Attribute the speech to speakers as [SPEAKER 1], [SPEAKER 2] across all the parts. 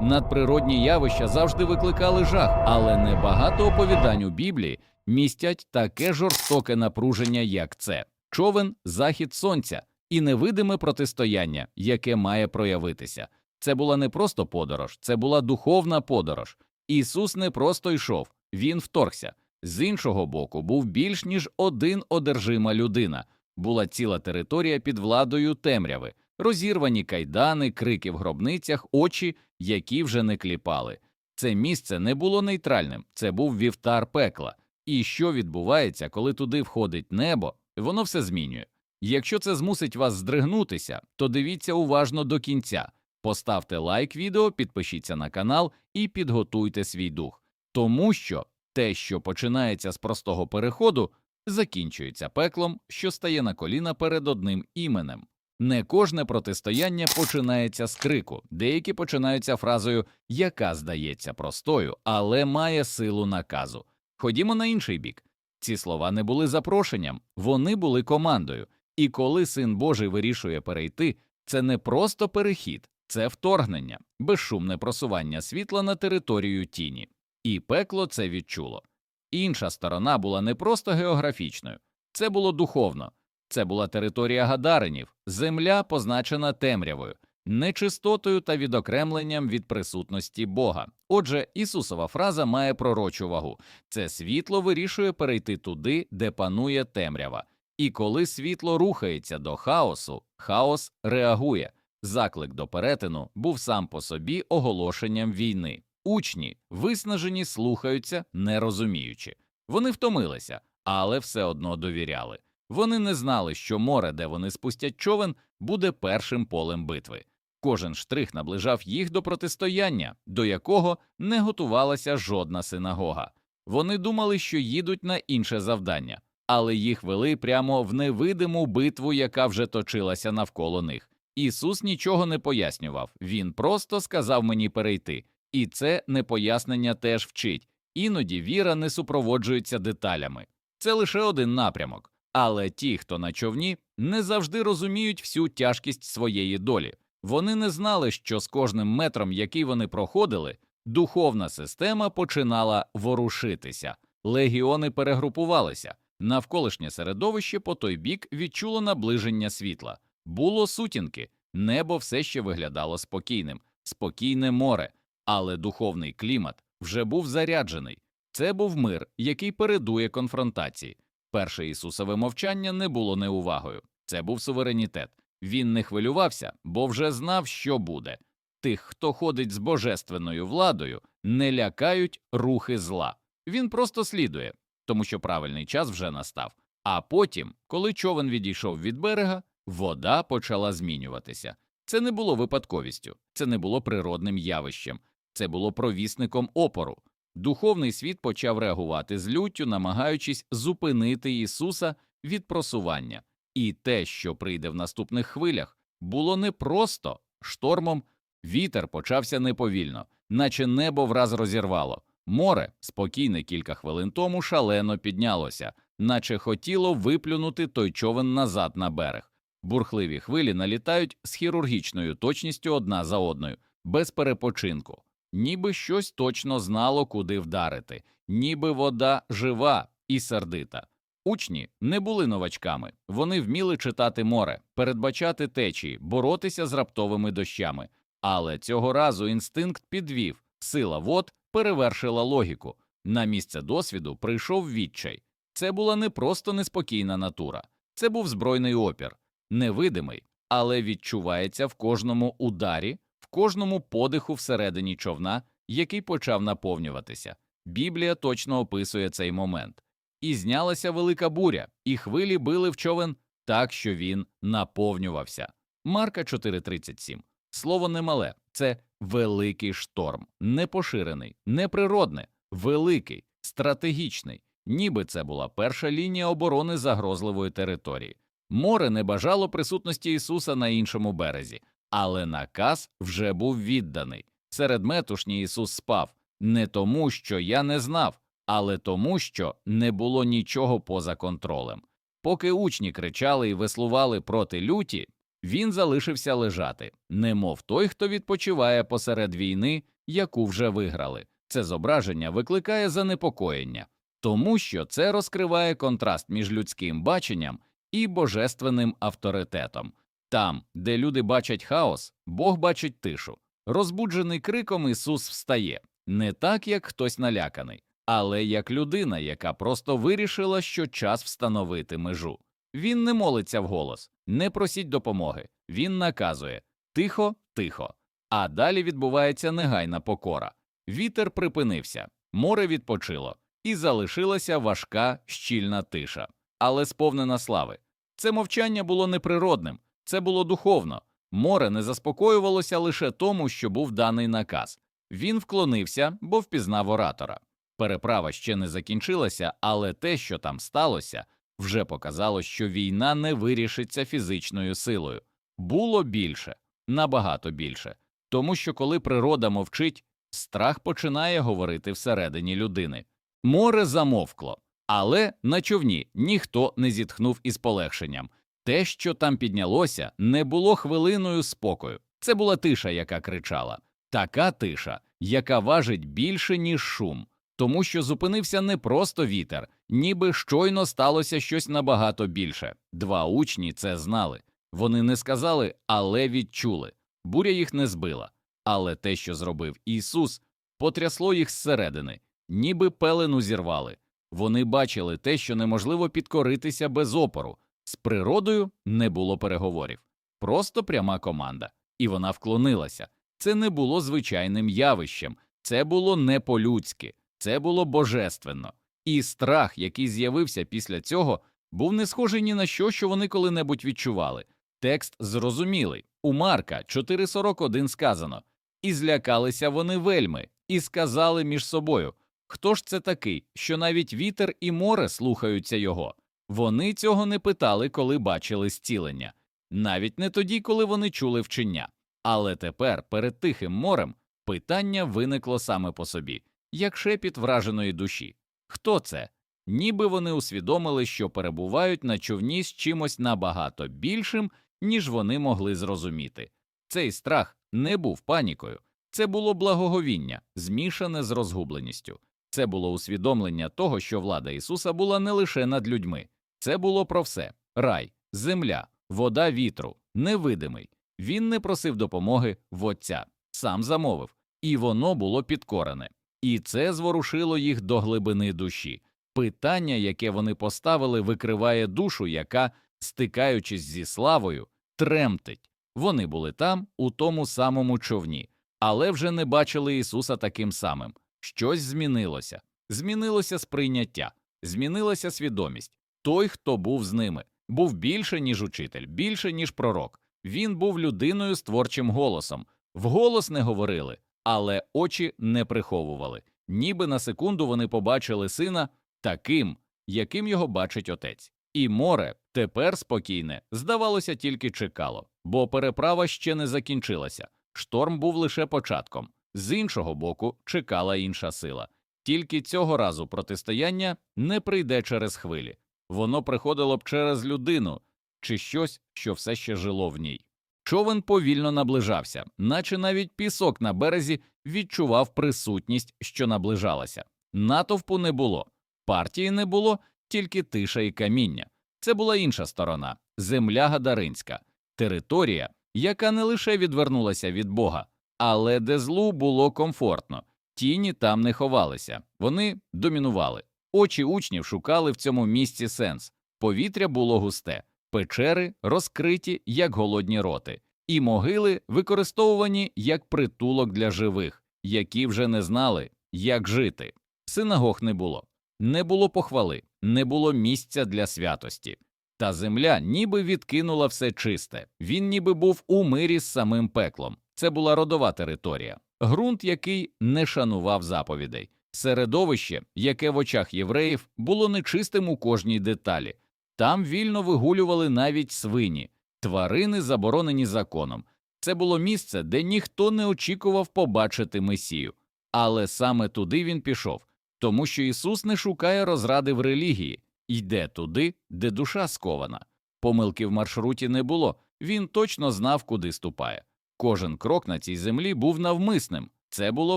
[SPEAKER 1] Надприродні явища завжди викликали жах, але небагато оповідань у Біблії містять таке жорстоке напруження, як це човен, захід сонця і невидиме протистояння, яке має проявитися. Це була не просто подорож, це була духовна подорож. Ісус не просто йшов, він вторгся. З іншого боку, був більш ніж один одержима людина. Була ціла територія під владою темряви, розірвані кайдани, крики в гробницях, очі, які вже не кліпали. Це місце не було нейтральним, це був вівтар пекла. І що відбувається, коли туди входить небо, воно все змінює. Якщо це змусить вас здригнутися, то дивіться уважно до кінця. Поставте лайк відео, підпишіться на канал і підготуйте свій дух. Тому що те, що починається з простого переходу, закінчується пеклом, що стає на коліна перед одним іменем. Не кожне протистояння починається з крику, деякі починаються фразою, яка здається простою, але має силу наказу. Ходімо на інший бік. Ці слова не були запрошенням, вони були командою. І коли син Божий вирішує перейти, це не просто перехід, це вторгнення, безшумне просування світла на територію тіні. І пекло це відчуло. Інша сторона була не просто географічною, це було духовно. Це була територія гадаринів, земля, позначена темрявою, нечистотою та відокремленням від присутності Бога. Отже, Ісусова фраза має пророчу вагу це світло вирішує перейти туди, де панує темрява. І коли світло рухається до хаосу, хаос реагує. Заклик до перетину був сам по собі оголошенням війни. Учні, виснажені, слухаються, не розуміючи. Вони втомилися, але все одно довіряли. Вони не знали, що море, де вони спустять човен, буде першим полем битви. Кожен штрих наближав їх до протистояння, до якого не готувалася жодна синагога. Вони думали, що їдуть на інше завдання, але їх вели прямо в невидиму битву, яка вже точилася навколо них. Ісус нічого не пояснював, він просто сказав мені перейти, і це непояснення теж вчить. Іноді віра не супроводжується деталями. Це лише один напрямок. Але ті, хто на човні, не завжди розуміють всю тяжкість своєї долі. Вони не знали, що з кожним метром, який вони проходили, духовна система починала ворушитися, легіони перегрупувалися, навколишнє середовище по той бік відчуло наближення світла. Було сутінки, небо все ще виглядало спокійним, спокійне море, але духовний клімат вже був заряджений. Це був мир, який передує конфронтації. Перше Ісусове мовчання не було неувагою, це був суверенітет. Він не хвилювався, бо вже знав, що буде. Тих, хто ходить з божественною владою, не лякають рухи зла. Він просто слідує, тому що правильний час вже настав. А потім, коли човен відійшов від берега, вода почала змінюватися. Це не було випадковістю, це не було природним явищем, це було провісником опору. Духовний світ почав реагувати з люттю, намагаючись зупинити Ісуса від просування, і те, що прийде в наступних хвилях, було не просто штормом, вітер почався неповільно, наче небо враз розірвало. Море, спокійне кілька хвилин тому, шалено піднялося, наче хотіло виплюнути той човен назад на берег. Бурхливі хвилі налітають з хірургічною точністю одна за одною, без перепочинку ніби щось точно знало, куди вдарити, ніби вода жива і сердита. Учні не були новачками, вони вміли читати море, передбачати течії, боротися з раптовими дощами. Але цього разу інстинкт підвів, сила вод перевершила логіку. На місце досвіду прийшов відчай. Це була не просто неспокійна натура, це був збройний опір, невидимий, але відчувається в кожному ударі, кожному подиху всередині човна, який почав наповнюватися. Біблія точно описує цей момент. І знялася велика буря, і хвилі били в човен так, що він наповнювався. Марка 4.37. Слово немале, це великий шторм, непоширений, неприродне, великий, стратегічний, ніби це була перша лінія оборони загрозливої території. Море не бажало присутності Ісуса на іншому березі, але наказ вже був відданий. Серед метушні Ісус спав не тому, що я не знав, але тому, що не було нічого поза контролем. Поки учні кричали і веслували проти люті, Він залишився лежати, немов той, хто відпочиває посеред війни, яку вже виграли. Це зображення викликає занепокоєння, тому що це розкриває контраст між людським баченням і божественним авторитетом. Там, де люди бачать хаос, Бог бачить тишу. Розбуджений криком Ісус встає не так, як хтось наляканий, але як людина, яка просто вирішила, що час встановити межу. Він не молиться вголос, не просіть допомоги. Він наказує тихо, тихо. А далі відбувається негайна покора. Вітер припинився, море відпочило, і залишилася важка, щільна тиша, але сповнена слави. Це мовчання було неприродним, це було духовно. Море не заспокоювалося лише тому, що був даний наказ. Він вклонився, бо впізнав оратора. Переправа ще не закінчилася, але те, що там сталося, вже показало, що війна не вирішиться фізичною силою. Було більше, набагато більше. Тому що коли природа мовчить, страх починає говорити всередині людини. Море замовкло, але на човні ніхто не зітхнув із полегшенням. Те, що там піднялося, не було хвилиною спокою. Це була тиша, яка кричала, така тиша, яка важить більше, ніж шум, тому що зупинився не просто вітер, ніби щойно сталося щось набагато більше. Два учні це знали. Вони не сказали, але відчули. Буря їх не збила. Але те, що зробив Ісус, потрясло їх зсередини, ніби пелену зірвали. Вони бачили те, що неможливо підкоритися без опору. З природою не було переговорів, просто пряма команда, і вона вклонилася. Це не було звичайним явищем, це було не по-людськи, це було божественно. І страх, який з'явився після цього, був не схожий ні на що, що вони коли-небудь відчували. Текст зрозумілий. У Марка 4.41 сказано І злякалися вони вельми, і сказали між собою Хто ж це такий, що навіть вітер і море слухаються його? Вони цього не питали, коли бачили зцілення, навіть не тоді, коли вони чули вчення. Але тепер, перед тихим морем, питання виникло саме по собі, як шепіт враженої душі. Хто це? Ніби вони усвідомили, що перебувають на човні з чимось набагато більшим, ніж вони могли зрозуміти. Цей страх не був панікою, це було благоговіння, змішане з розгубленістю. Це було усвідомлення того, що влада Ісуса була не лише над людьми, це було про все рай, земля, вода вітру, невидимий. Він не просив допомоги в Отця, сам замовив, і воно було підкорене. І це зворушило їх до глибини душі. Питання, яке вони поставили, викриває душу, яка, стикаючись зі славою, тремтить. Вони були там, у тому самому човні, але вже не бачили Ісуса таким самим. Щось змінилося, змінилося сприйняття, змінилася свідомість. Той, хто був з ними, був більше, ніж учитель, більше, ніж пророк. Він був людиною з творчим голосом. Вголос не говорили, але очі не приховували. Ніби на секунду вони побачили сина таким, яким його бачить отець. І море тепер спокійне, здавалося, тільки чекало, бо переправа ще не закінчилася. Шторм був лише початком. З іншого боку, чекала інша сила. Тільки цього разу протистояння не прийде через хвилі, воно приходило б через людину чи щось, що все ще жило в ній. Човен повільно наближався, наче навіть пісок на березі відчував присутність, що наближалася. Натовпу не було, партії не було, тільки тиша і каміння. Це була інша сторона земля гадаринська, територія, яка не лише відвернулася від Бога, але де злу було комфортно. Тіні там не ховалися, вони домінували. Очі учнів шукали в цьому місці сенс. Повітря було густе, печери розкриті, як голодні роти, і могили використовувані як притулок для живих, які вже не знали, як жити. Синагог не було, не було похвали, не було місця для святості. Та земля ніби відкинула все чисте, він ніби був у мирі з самим пеклом. Це була родова територія, ґрунт, який не шанував заповідей, середовище, яке в очах євреїв було нечистим у кожній деталі. Там вільно вигулювали навіть свині, тварини, заборонені законом. Це було місце, де ніхто не очікував побачити Месію. Але саме туди він пішов, тому що Ісус не шукає розради в релігії, йде туди, де душа скована. Помилки в маршруті не було, Він точно знав, куди ступає. Кожен крок на цій землі був навмисним, це було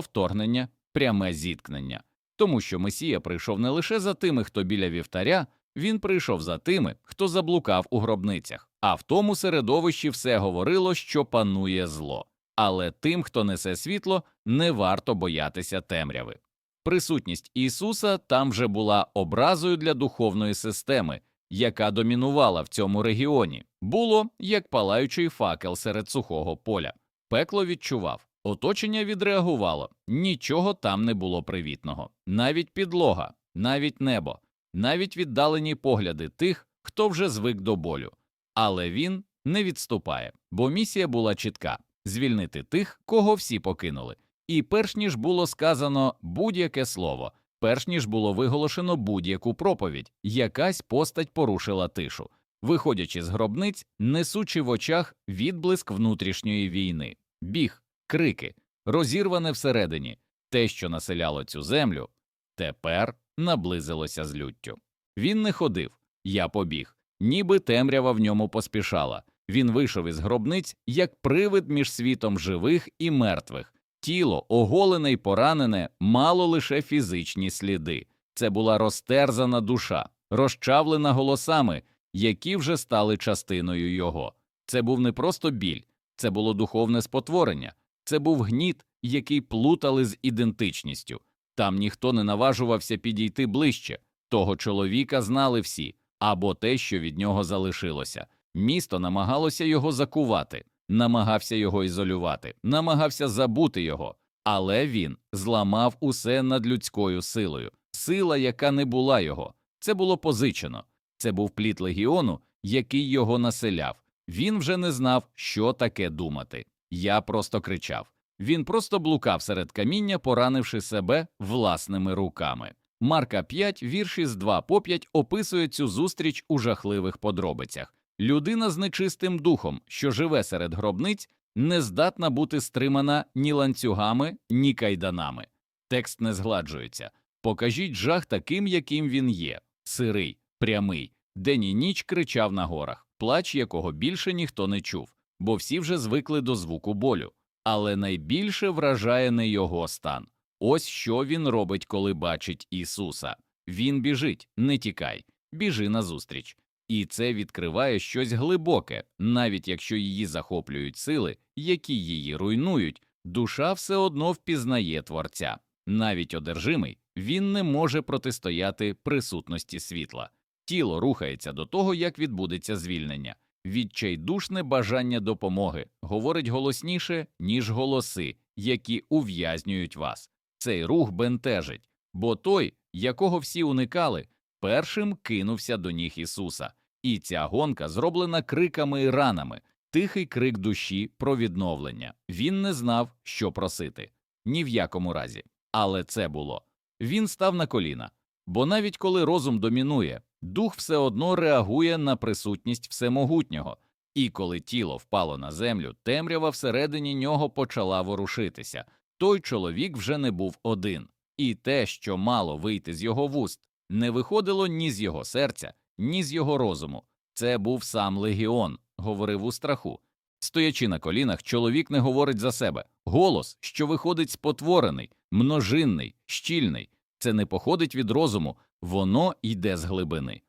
[SPEAKER 1] вторгнення, пряме зіткнення. Тому що Месія прийшов не лише за тими, хто біля вівтаря, він прийшов за тими, хто заблукав у гробницях, а в тому середовищі все говорило, що панує зло. Але тим, хто несе світло, не варто боятися темряви. Присутність Ісуса там вже була образою для духовної системи, яка домінувала в цьому регіоні, було як палаючий факел серед сухого поля. Пекло відчував, оточення відреагувало, нічого там не було привітного, навіть підлога, навіть небо, навіть віддалені погляди тих, хто вже звик до болю. Але він не відступає, бо місія була чітка звільнити тих, кого всі покинули. І перш ніж було сказано будь-яке слово, перш ніж було виголошено будь-яку проповідь, якась постать порушила тишу, виходячи з гробниць, несучи в очах відблиск внутрішньої війни, біг, крики, розірване всередині, те, що населяло цю землю, тепер наблизилося з люттю. Він не ходив, я побіг, ніби темрява в ньому поспішала. Він вийшов із гробниць як привид між світом живих і мертвих. Тіло, оголене й поранене, мало лише фізичні сліди. Це була розтерзана душа, розчавлена голосами, які вже стали частиною його. Це був не просто біль, це було духовне спотворення, це був гніт, який плутали з ідентичністю. Там ніхто не наважувався підійти ближче. Того чоловіка знали всі, або те, що від нього залишилося. Місто намагалося його закувати, намагався його ізолювати, намагався забути його, але він зламав усе над людською силою, сила, яка не була його. Це було позичено, це був плід легіону, який його населяв. Він вже не знав, що таке думати. Я просто кричав. Він просто блукав серед каміння, поранивши себе власними руками. Марка 5, вірші з 2 по 5 описує цю зустріч у жахливих подробицях. Людина з нечистим духом, що живе серед гробниць, не здатна бути стримана ні ланцюгами, ні кайданами. Текст не згладжується. Покажіть жах таким, яким він є сирий, прямий, день і ніч кричав на горах, плач якого більше ніхто не чув, бо всі вже звикли до звуку болю. Але найбільше вражає не його стан. Ось що він робить, коли бачить Ісуса. Він біжить, не тікай, біжи назустріч. І це відкриває щось глибоке, навіть якщо її захоплюють сили, які її руйнують, душа все одно впізнає творця. Навіть одержимий він не може протистояти присутності світла. Тіло рухається до того, як відбудеться звільнення. Відчайдушне бажання допомоги говорить голосніше, ніж голоси, які ув'язнюють вас. Цей рух бентежить, бо той, якого всі уникали, першим кинувся до ніг Ісуса. І ця гонка зроблена криками і ранами, тихий крик душі про відновлення. Він не знав, що просити ні в якому разі. Але це було. Він став на коліна, бо навіть коли розум домінує, дух все одно реагує на присутність всемогутнього, і коли тіло впало на землю, темрява всередині нього почала ворушитися. Той чоловік вже не був один, і те, що мало вийти з його вуст, не виходило ні з його серця, ні з його розуму. Це був сам легіон, говорив у страху. Стоячи на колінах, чоловік не говорить за себе. Голос, що виходить спотворений, множинний, щільний, це не походить від розуму, воно йде з глибини.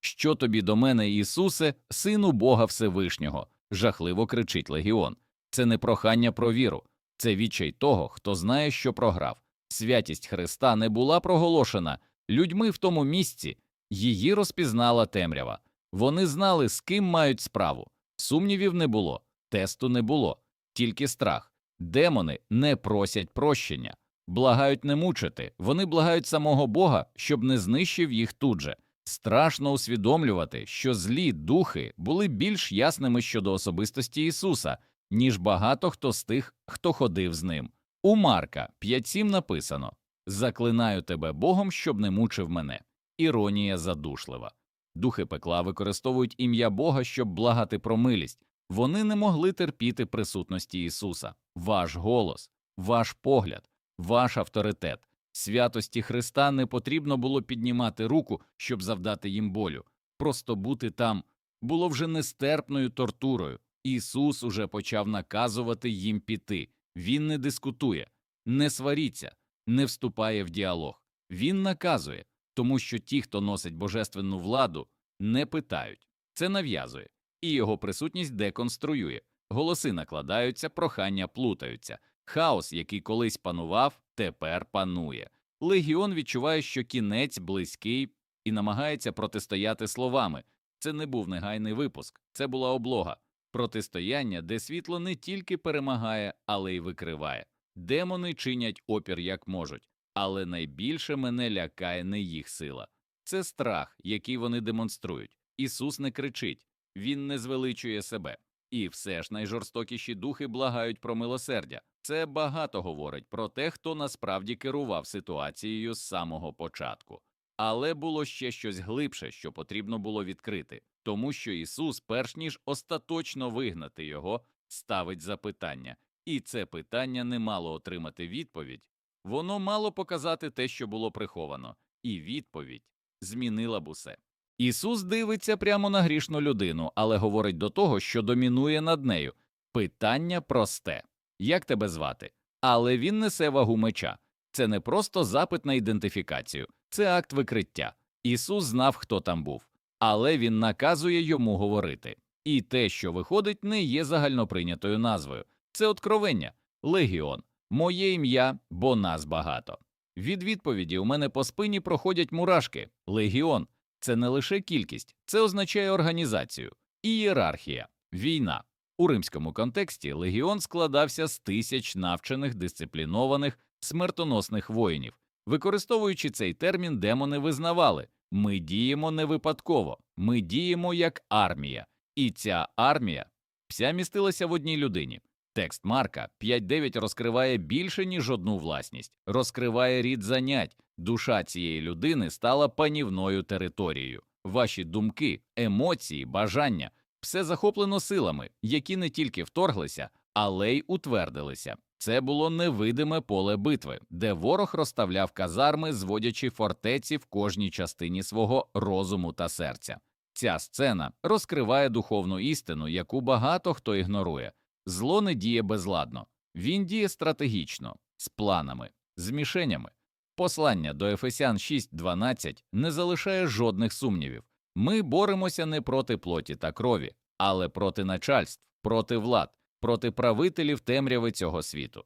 [SPEAKER 1] Що тобі до мене, Ісусе, сину Бога Всевишнього? жахливо кричить легіон. Це не прохання про віру, це відчай того, хто знає, що програв. Святість Христа не була проголошена людьми в тому місці, її розпізнала темрява. Вони знали, з ким мають справу. Сумнівів не було, тесту не було, тільки страх. Демони не просять прощення, благають не мучити, вони благають самого Бога, щоб не знищив їх тут же. Страшно усвідомлювати, що злі духи були більш ясними щодо особистості Ісуса, ніж багато хто з тих, хто ходив з ним. У Марка 5.7 написано Заклинаю тебе Богом, щоб не мучив мене. Іронія задушлива. Духи пекла використовують ім'я Бога, щоб благати про милість. Вони не могли терпіти присутності Ісуса, ваш голос, ваш погляд, ваш авторитет. Святості Христа не потрібно було піднімати руку, щоб завдати їм болю. Просто бути там було вже нестерпною тортурою. Ісус уже почав наказувати їм піти. Він не дискутує, не сваріться, не вступає в діалог. Він наказує, тому що ті, хто носить божественну владу, не питають. Це нав'язує, і його присутність деконструює. Голоси накладаються, прохання плутаються. Хаос, який колись панував, тепер панує. Легіон відчуває, що кінець близький і намагається протистояти словами. Це не був негайний випуск, це була облога. Протистояння, де світло не тільки перемагає, але й викриває. Демони чинять опір як можуть, але найбільше мене лякає не їх сила. Це страх, який вони демонструють. Ісус не кричить, Він не звеличує себе. І все ж найжорстокіші духи благають про милосердя. Це багато говорить про те, хто насправді керував ситуацією з самого початку. Але було ще щось глибше, що потрібно було відкрити, тому що Ісус, перш ніж остаточно вигнати його, ставить запитання, і це питання не мало отримати відповідь, воно мало показати те, що було приховано, і відповідь змінила б усе. Ісус дивиться прямо на грішну людину, але говорить до того, що домінує над нею. Питання просте як тебе звати? Але він несе вагу меча. Це не просто запит на ідентифікацію, це акт викриття. Ісус знав, хто там був, але він наказує йому говорити. І те, що виходить, не є загальноприйнятою назвою. Це откровення, легіон, моє ім'я, бо нас багато. Від відповіді у мене по спині проходять мурашки, легіон. Це не лише кількість, це означає організацію, ієрархія, війна. У римському контексті легіон складався з тисяч навчених, дисциплінованих, смертоносних воїнів. Використовуючи цей термін, демони визнавали ми діємо не випадково, ми діємо як армія, і ця армія вся містилася в одній людині. Текст Марка 5.9 розкриває більше, ніж одну власність, розкриває рід занять. Душа цієї людини стала панівною територією. Ваші думки, емоції, бажання все захоплено силами, які не тільки вторглися, але й утвердилися. Це було невидиме поле битви, де ворог розставляв казарми, зводячи фортеці в кожній частині свого розуму та серця. Ця сцена розкриває духовну істину, яку багато хто ігнорує. Зло не діє безладно, він діє стратегічно, з планами, з мішенями. Послання до Ефесян 6.12 не залишає жодних сумнівів. Ми боремося не проти плоті та крові, але проти начальств, проти влад, проти правителів темряви цього світу.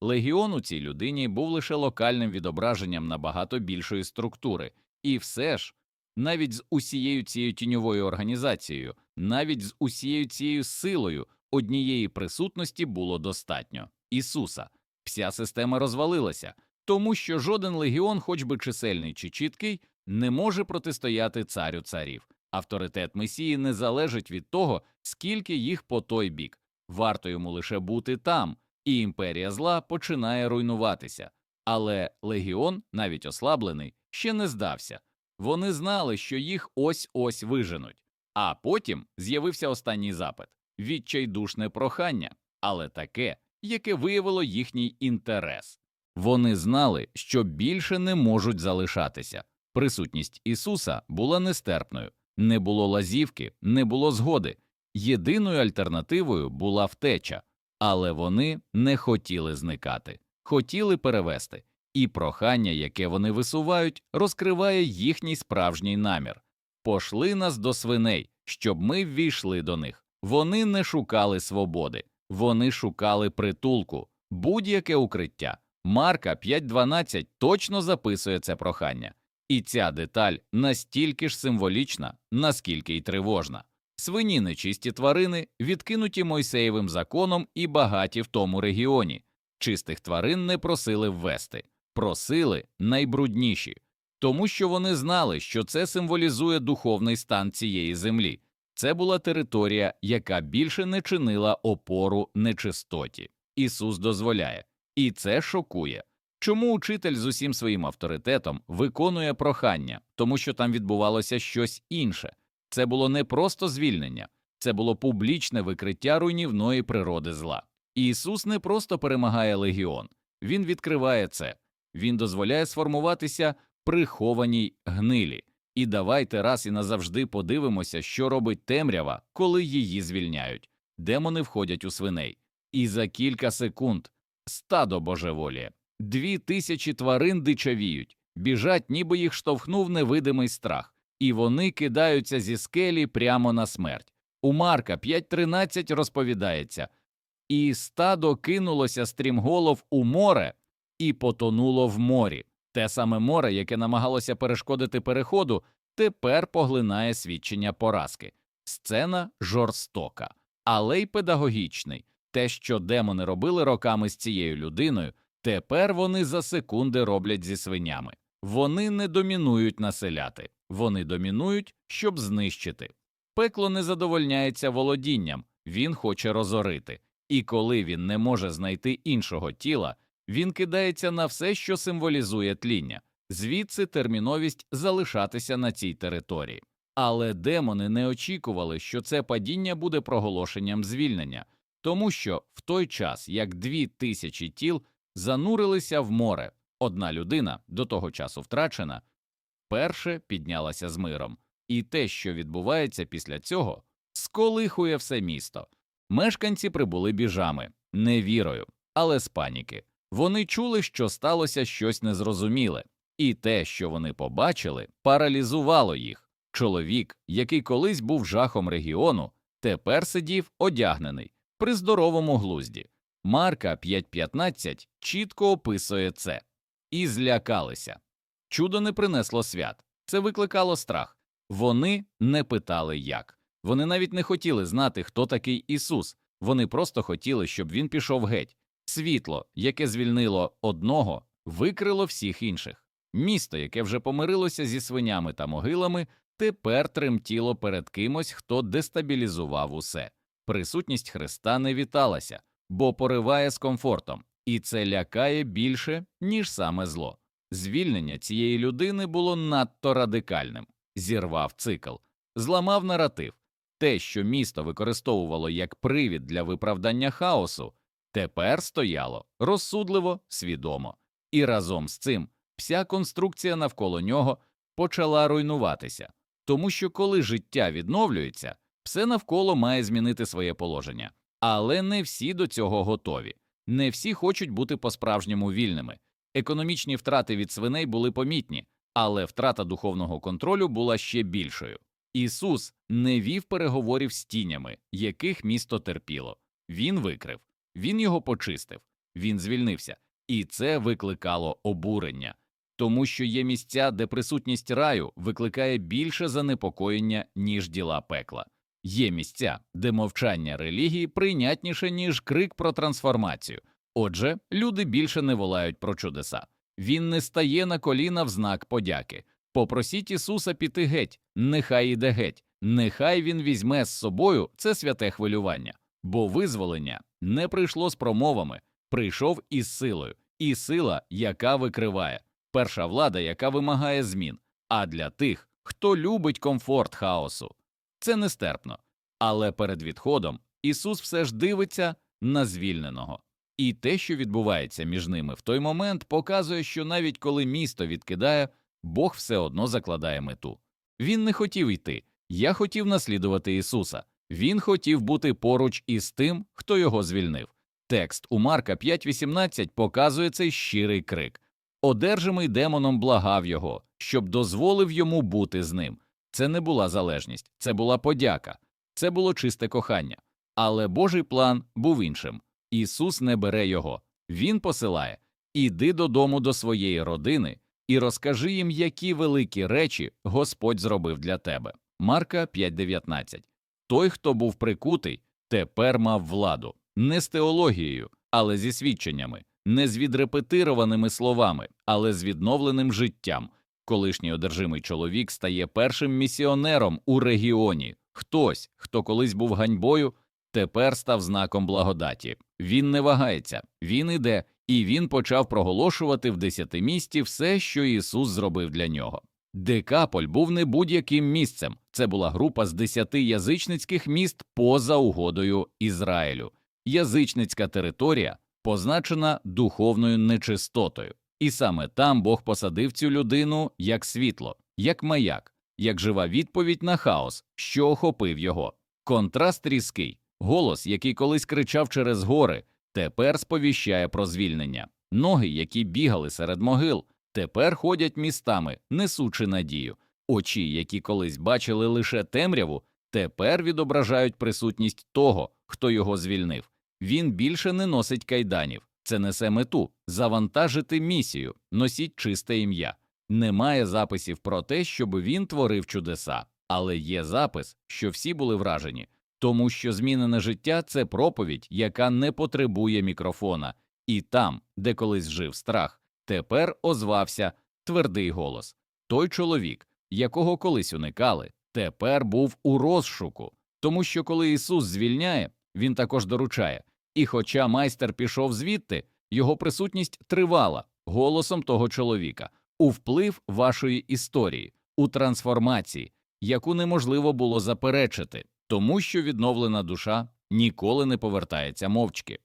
[SPEAKER 1] Легіон у цій людині був лише локальним відображенням набагато більшої структури, і все ж, навіть з усією цією тіньовою організацією, навіть з усією цією силою однієї присутності було достатньо Ісуса. Вся система розвалилася, тому що жоден легіон, хоч би чисельний чи чіткий, не може протистояти царю царів. Авторитет Месії не залежить від того, скільки їх по той бік. Варто йому лише бути там, і імперія зла починає руйнуватися. Але легіон, навіть ослаблений, ще не здався. Вони знали, що їх ось ось виженуть. А потім з'явився останній запит відчайдушне прохання, але таке, яке виявило їхній інтерес. Вони знали, що більше не можуть залишатися. Присутність Ісуса була нестерпною, не було лазівки, не було згоди. Єдиною альтернативою була втеча, але вони не хотіли зникати, хотіли перевести, і прохання, яке вони висувають, розкриває їхній справжній намір пошли нас до свиней, щоб ми ввійшли до них. Вони не шукали свободи, вони шукали притулку, будь-яке укриття. Марка 5.12 точно записує це прохання. І ця деталь настільки ж символічна, наскільки й тривожна. Свині нечисті тварини, відкинуті Мойсеєвим законом і багаті в тому регіоні. Чистих тварин не просили ввести, просили найбрудніші, тому що вони знали, що це символізує духовний стан цієї землі. Це була територія, яка більше не чинила опору нечистоті. Ісус дозволяє, і це шокує. Чому учитель з усім своїм авторитетом виконує прохання, тому що там відбувалося щось інше? Це було не просто звільнення, це було публічне викриття руйнівної природи зла. Ісус не просто перемагає легіон, Він відкриває це, Він дозволяє сформуватися прихованій гнилі. І давайте раз і назавжди подивимося, що робить темрява, коли її звільняють. демони входять у свиней, і за кілька секунд стадо божеволіє. Дві тисячі тварин дичавіють, біжать, ніби їх штовхнув невидимий страх, і вони кидаються зі скелі прямо на смерть. У Марка 5.13 розповідається і стадо кинулося стрімголов у море і потонуло в морі. Те саме море, яке намагалося перешкодити переходу, тепер поглинає свідчення поразки. Сцена жорстока, але й педагогічний. Те, що демони робили роками з цією людиною, тепер вони за секунди роблять зі свинями. Вони не домінують населяти, вони домінують, щоб знищити. Пекло не задовольняється володінням, він хоче розорити, і коли він не може знайти іншого тіла, він кидається на все, що символізує тління, звідси терміновість залишатися на цій території. Але демони не очікували, що це падіння буде проголошенням звільнення, тому що в той час, як дві тисячі тіл занурилися в море, одна людина, до того часу втрачена, перше піднялася з миром, і те, що відбувається після цього, сколихує все місто. Мешканці прибули біжами, не вірою, але з паніки. Вони чули, що сталося щось незрозуміле, і те, що вони побачили, паралізувало їх. Чоловік, який колись був жахом регіону, тепер сидів одягнений при здоровому глузді. Марка 5.15 чітко описує це. І злякалися. Чудо не принесло свят, це викликало страх. Вони не питали як. Вони навіть не хотіли знати, хто такий Ісус. Вони просто хотіли, щоб він пішов геть. Світло, яке звільнило одного, викрило всіх інших. Місто, яке вже помирилося зі свинями та могилами, тепер тремтіло перед кимось, хто дестабілізував усе. Присутність Христа не віталася, бо пориває з комфортом, і це лякає більше, ніж саме зло. Звільнення цієї людини було надто радикальним, зірвав цикл, зламав наратив. Те, що місто використовувало як привід для виправдання хаосу, тепер стояло розсудливо, свідомо, і разом з цим вся конструкція навколо нього почала руйнуватися, тому що коли життя відновлюється, все навколо має змінити своє положення, але не всі до цього готові, не всі хочуть бути по-справжньому вільними. Економічні втрати від свиней були помітні, але втрата духовного контролю була ще більшою. Ісус не вів переговорів з тінями, яких місто терпіло. Він викрив, він його почистив, він звільнився, і це викликало обурення, тому що є місця, де присутність раю викликає більше занепокоєння, ніж діла пекла. Є місця, де мовчання релігії прийнятніше, ніж крик про трансформацію. Отже, люди більше не волають про чудеса. Він не стає на коліна в знак подяки. Попросіть Ісуса піти геть, нехай іде геть, нехай він візьме з собою це святе хвилювання, бо визволення не прийшло з промовами, прийшов із силою, і сила, яка викриває, перша влада, яка вимагає змін. А для тих, хто любить комфорт хаосу, це нестерпно. Але перед відходом Ісус все ж дивиться на звільненого. І те, що відбувається між ними в той момент, показує, що навіть коли місто відкидає, Бог все одно закладає мету. Він не хотів йти, я хотів наслідувати Ісуса. Він хотів бути поруч із тим, хто його звільнив. Текст у Марка 5.18 показує цей щирий крик. Одержимий демоном благав його, щоб дозволив йому бути з ним. Це не була залежність, це була подяка, це було чисте кохання. Але Божий план був іншим. Ісус не бере його, Він посилає Іди додому до своєї родини і розкажи їм, які великі речі Господь зробив для тебе. Марка 5.19 Той, хто був прикутий, тепер мав владу не з теологією, але зі свідченнями, не з відрепетированими словами, але з відновленим життям. Колишній одержимий чоловік стає першим місіонером у регіоні. Хтось, хто колись був ганьбою, тепер став знаком благодаті. Він не вагається, він іде, і він почав проголошувати в десятимісті все, що Ісус зробив для нього. Декаполь був не будь-яким місцем, це була група з десяти язичницьких міст поза угодою Ізраїлю. Язичницька територія позначена духовною нечистотою, і саме там Бог посадив цю людину як світло, як маяк, як жива відповідь на хаос, що охопив його. Контраст різкий Голос, який колись кричав через гори, тепер сповіщає про звільнення. Ноги, які бігали серед могил, тепер ходять містами, несучи надію. Очі, які колись бачили лише темряву, тепер відображають присутність того, хто його звільнив. Він більше не носить кайданів. Це несе мету завантажити місію, носіть чисте ім'я. Немає записів про те, щоб він творив чудеса, але є запис, що всі були вражені, тому що змінене життя це проповідь, яка не потребує мікрофона, і там, де колись жив страх, тепер озвався твердий голос. Той чоловік, якого колись уникали, тепер був у розшуку, тому що коли Ісус звільняє, він також доручає. І хоча майстер пішов звідти, його присутність тривала голосом того чоловіка у вплив вашої історії, у трансформації, яку неможливо було заперечити, тому що відновлена душа ніколи не повертається мовчки.